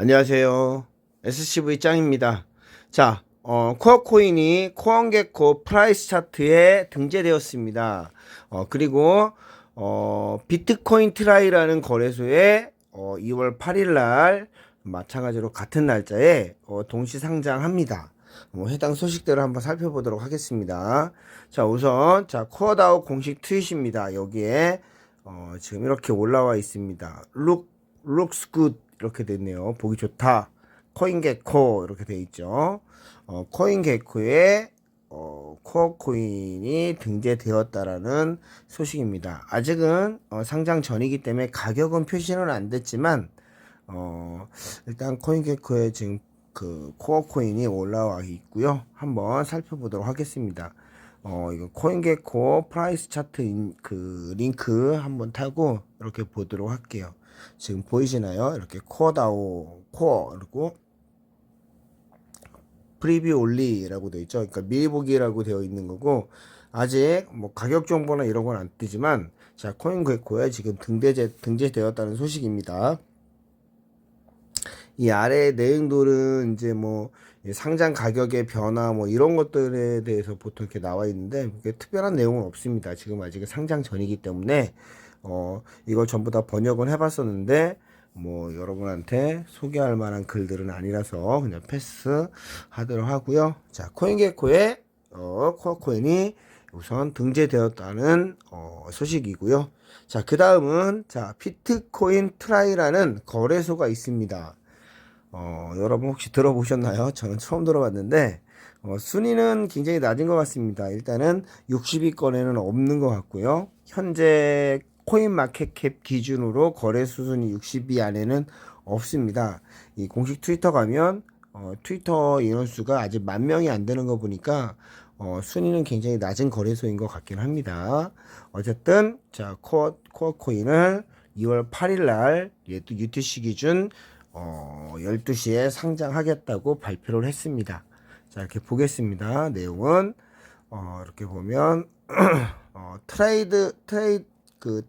안녕하세요. SCV 짱입니다. 자, 어, 코어 코인이 코언게코 프라이스 차트에 등재되었습니다. 어, 그리고, 어, 비트코인 트라이라는 거래소에, 어, 2월 8일 날, 마찬가지로 같은 날짜에, 어, 동시 상장합니다. 뭐, 해당 소식들을 한번 살펴보도록 하겠습니다. 자, 우선, 자, 코어다오 공식 트윗입니다. 여기에, 어, 지금 이렇게 올라와 있습니다. look, looks good. 이렇게 됐네요. 보기 좋다. 코인게코 이렇게 돼 있죠. 어, 코인게코에 어, 코어 코인이 등재되었다라는 소식입니다. 아직은 어, 상장 전이기 때문에 가격은 표시는 안 됐지만 어, 일단 코인게코에 지금 그 코어 코인이 올라와 있고요. 한번 살펴보도록 하겠습니다. 어, 이거 코인게코 프라이스 차트 인, 그 링크 한번 타고 이렇게 보도록 할게요. 지금 보이시나요? 이렇게 코어다오 코어 그리고 프리뷰 올리라고 되어 있죠. 그러니까 미리 보기라고 되어 있는 거고 아직 뭐 가격 정보나 이런 건 안 뜨지만 자 코인게코에 지금 등재제 등재되었다는 소식입니다. 이 아래 내용들은 이제 뭐 상장 가격의 변화 뭐 이런 것들에 대해서 보통 이렇게 나와 있는데 특별한 내용은 없습니다. 지금 아직 상장 전이기 때문에 어 이걸 전부 다 번역은 해봤었는데 뭐 여러분한테 소개할 만한 글들은 아니라서 그냥 패스 하도록 하고요. 자 코인게코의 어 코어코인이 우선 등재되었다는 어, 소식이고요. 자, 그 다음은, 자, 비트코인 트라이라는 거래소가 있습니다. 어, 여러분 혹시 들어보셨나요? 저는 처음 들어봤는데, 어, 순위는 굉장히 낮은 것 같습니다. 일단은 60위권에는 없는 것 같고요. 현재 코인 마켓캡 기준으로 거래 수순이 60위 안에는 없습니다. 이 공식 트위터 가면, 어, 트위터 인원수가 아직 만 명이 안 되는 거 보니까, 어, 순위는 굉장히 낮은 거래소인 것 같긴 합니다. 어쨌든, 자, 코어, 코어 코인을 2월 8일 날, 얘도 UTC 기준, 어, 12시에 상장하겠다고 발표를 했습니다. 자, 이렇게 보겠습니다. 내용은, 어, 이렇게 보면, 어, 트레이드, 트레이드, 그,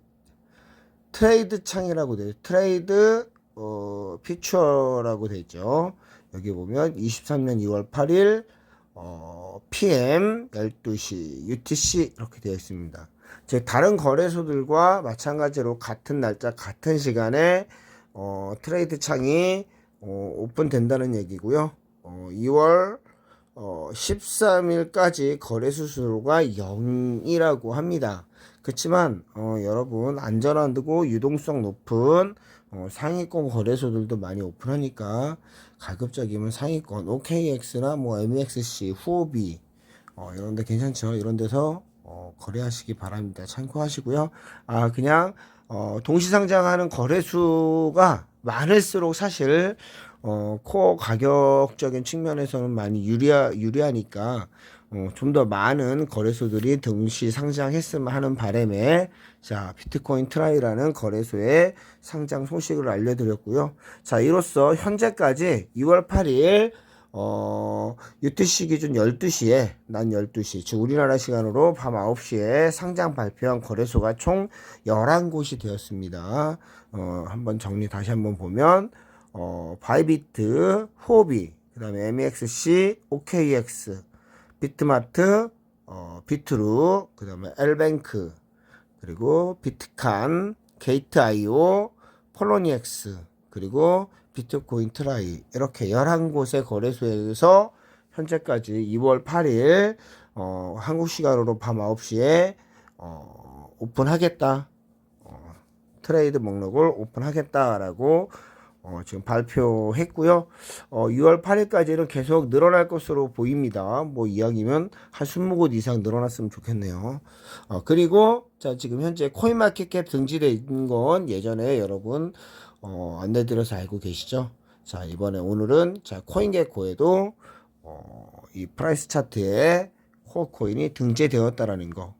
트레이드 창이라고 되어 트레이드, 어, 피처라고 되죠. 여기 보면 23년 2월 8일, 어, PM 12시 UTC 이렇게 되어 있습니다. 즉 다른 거래소들과 마찬가지로 같은 날짜 같은 시간에 어, 트레이드 창이 어, 오픈된다는 얘기고요. 어, 2월 어, 13일까지 거래 수수료가 0이라고 합니다. 그렇지만 어, 여러분 안전하고 유동성 높은 어, 상위권 거래소들도 많이 오픈하니까 가급적이면 상위권 OKX나 뭐 MXC, 후오비 어, 이런 데 괜찮죠. 이런 데서 어, 거래하시기 바랍니다. 참고하시고요. 아 그냥 어, 동시상장하는 거래수가 많을수록 사실 어, 코어 가격적인 측면에서는 많이 유리하, 유리하니까 어, 좀 더 많은 거래소들이 동시 상장했으면 하는 바람에 자 비트코인 트라이라는 거래소의 상장 소식을 알려드렸고요. 자 이로써 현재까지 2월 8일 어, UTC 기준 12시에, 난 12시, 즉 우리나라 시간으로 밤 9시에 상장 발표한 거래소가 총 11곳이 되었습니다. 어, 한번 정리 다시 한번 보면, 어, 바이비트, 호비, 그 다음에 MEXC, OKX, 비트마트, 어, 비트루, 그 다음에 엘뱅크, 그리고 비트칸, 게이트IO, 폴로니엑스, 그리고 비트코인 트라이 이렇게 11곳의 거래소에서 현재까지 2월 8일 어, 한국 시간으로 밤 9시에 어, 오픈하겠다. 어, 트레이드 목록을 오픈하겠다라고 어, 지금 발표했고요. 어, 6월 8일까지는 계속 늘어날 것으로 보입니다. 뭐 이야기면 한 20곳 이상 늘어났으면 좋겠네요. 어, 그리고 자 지금 현재 코인마켓캡 등재되어 있는 건 예전에 여러분 어, 안내드려서 알고 계시죠? 자, 이번에 오늘은 자, 코인게코에도 어, 이 프라이스 차트에 코어 코인이 등재되었다라는 거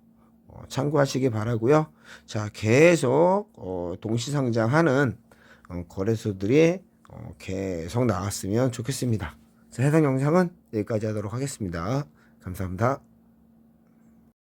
어, 참고하시기 바라고요. 자, 계속 어, 동시상장하는 어, 거래소들이 어, 계속 나왔으면 좋겠습니다. 자, 해당 영상은 여기까지 하도록 하겠습니다. 감사합니다.